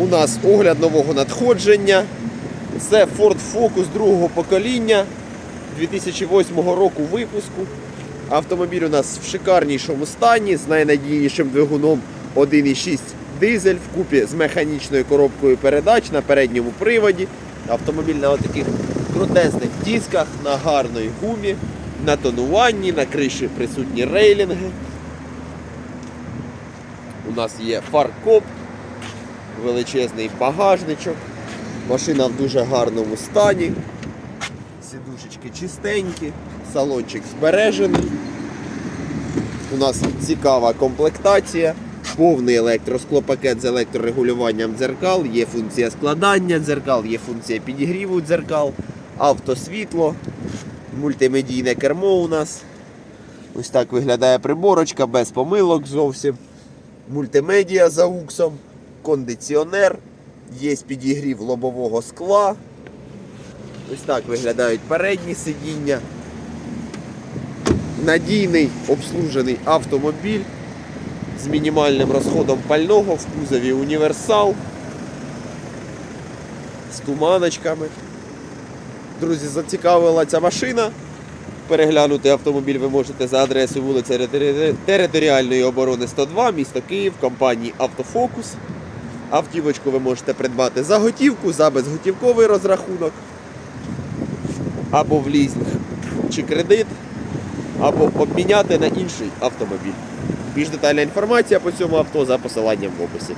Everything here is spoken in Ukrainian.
У нас огляд нового надходження. Це Ford Focus другого покоління 2008 року випуску. Автомобіль у нас в шикарнішому стані з найнадійнішим двигуном 1,6 дизель вкупі з механічною коробкою передач на передньому приводі. Автомобіль на таких крутезних дисках, на гарної гумі, на тонуванні, на криші присутні рейлінги. У нас є фаркоп, величезний багажничок. Машина в дуже гарному стані. Сідушечки чистенькі, салончик збережений. У нас цікава комплектація, повний електросклопакет з електрорегулюванням дзеркал, є функція складання дзеркал, є функція підігріву дзеркал, автосвітло, мультимедійне кермо у нас. Ось так виглядає приборочка, без помилок зовсім. Мультимедіа за уксом, кондиціонер, є підігрів лобового скла. Ось так виглядають передні сидіння. Надійний обслужений автомобіль з мінімальним розходом пального в кузові універсал з туманочками. Друзі, зацікавила ця машина. Переглянути автомобіль ви можете за адресою вулиця Територіальної оборони 102, місто Київ, компанії Автофокус. Автівочку ви можете придбати за готівку, за безготівковий розрахунок, або в лізинг чи кредит, або обміняти на інший автомобіль. Більш детальна інформація по цьому авто за посиланням в описі.